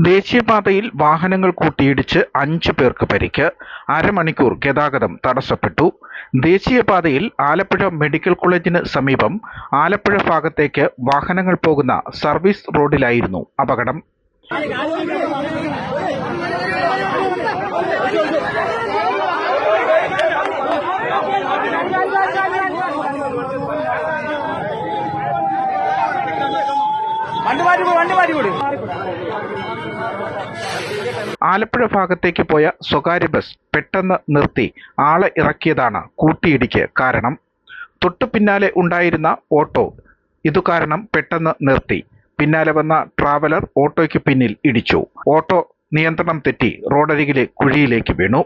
ദേശീയപാതയിൽ വാഹനങ്ങൾ കൂട്ടിയിടിച്ച് അഞ്ച് പേർക്ക് പരിക്ക്. അരമണിക്കൂർ ഗതാഗതം തടസ്സപ്പെട്ടു. ദേശീയപാതയിൽ ആലപ്പുഴ മെഡിക്കൽ കോളേജിന് സമീപം ആലപ്പുഴ ഭാഗത്തേക്ക് വാഹനങ്ങൾ പോകുന്ന സർവീസ് റോഡിലായിരുന്നു അപകടം. ആലപ്പുഴ ഭാഗത്തേക്ക് പോയ സ്വകാര്യ ബസ് പെട്ടെന്ന് നിർത്തി ആളെ ഇറക്കിയതാണ് കൂട്ടിയിടിക്ക് കാരണം. തൊട്ടു പിന്നാലെ ഉണ്ടായിരുന്ന ഓട്ടോ ഇതു കാരണം പെട്ടെന്ന് നിർത്തി. പിന്നാലെ വന്ന ട്രാവലർ ഓട്ടോയ്ക്ക് പിന്നിൽ ഇടിച്ചു. ഓട്ടോ നിയന്ത്രണം തെറ്റി റോഡരികിലെ കുഴിയിലേക്ക് വീണു.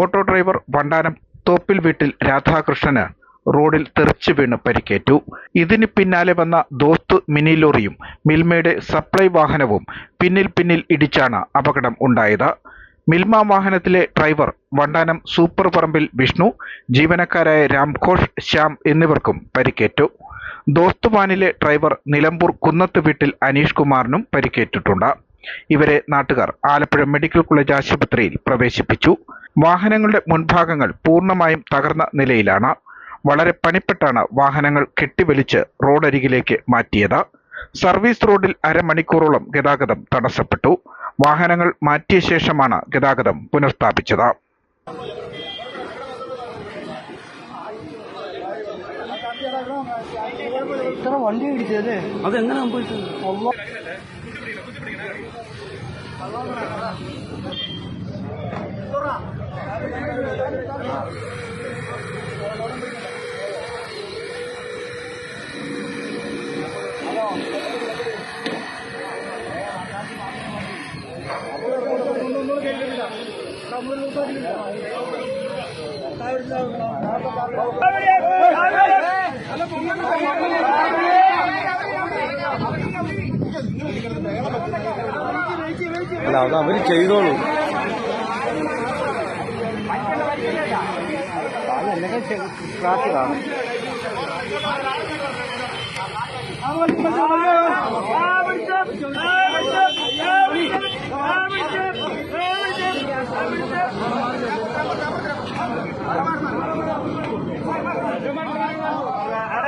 ഓട്ടോ ഡ്രൈവർ വണ്ടാനം തോപ്പിൽ വീട്ടിൽ രാധാകൃഷ്ണന് റോഡിൽ തെറിച്ചു വീണ് പരിക്കേറ്റു. ഇതിന് പിന്നാലെ വന്ന ദോസ്ത് മിനി ലോറിയും മിൽമയുടെ സപ്ലൈ വാഹനവും പിന്നിൽ പിന്നിൽ ഇടിച്ചാണ് അപകടം ഉണ്ടായത്. മിൽമ വാഹനത്തിലെ ഡ്രൈവർ വണ്ടാനം സൂപ്പർ പറമ്പിൽ വിഷ്ണു ജീവനക്കാരായ രാംഘോഷ് ശ്യാം എന്നിവർക്കും പരിക്കേറ്റു. ദോസ്ത് വാനിലെ ഡ്രൈവർ നിലമ്പൂർ കുന്നത്ത് വീട്ടിൽ അനീഷ് കുമാറിനും പരിക്കേറ്റിട്ടുണ്ട്. ഇവരെ നാട്ടുകാർ ആലപ്പുഴ മെഡിക്കൽ കോളേജ് ആശുപത്രിയിൽ പ്രവേശിപ്പിച്ചു. വാഹനങ്ങളുടെ മുൻഭാഗങ്ങൾ പൂർണമായും തകർന്ന നിലയിലാണ്. വളരെ പണിപ്പെട്ടാണ് വാഹനങ്ങൾ കെട്ടിവലിച്ച് റോഡരികിലേക്ക് മാറ്റിയത്. സർവീസ് റോഡിൽ അരമണിക്കൂറോളം ഗതാഗതം തടസ്സപ്പെട്ടു. വാഹനങ്ങൾ മാറ്റിയ ശേഷമാണ് ഗതാഗതം പുനഃസ്ഥാപിച്ചത്. ഇത്ര വണ്ടി ഇടിച്ചല്ലേ അതെങ്ങനെ സംഭവിച്ചത് അല്ല അത്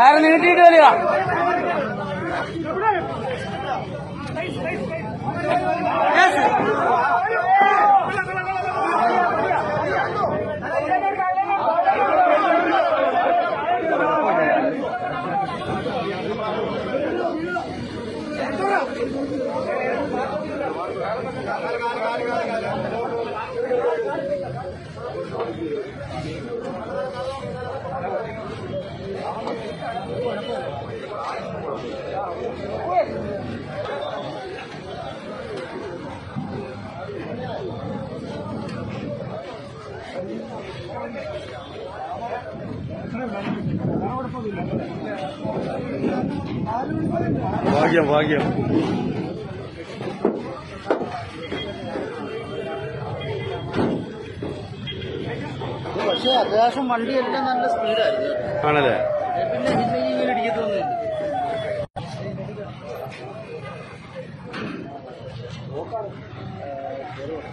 ആരെ നീട്ടിയിട്ട് വരിക Gracias. ഭാഗ്യം ഭാഗ്യം. പക്ഷേ അത്യാവശ്യം വണ്ടിയെല്ലാം നല്ല സ്പീഡായിരുന്നു. ആണല്ലേ? പിന്നെ ഇടിക്കത്തൊന്നും തോന്നുന്നു you.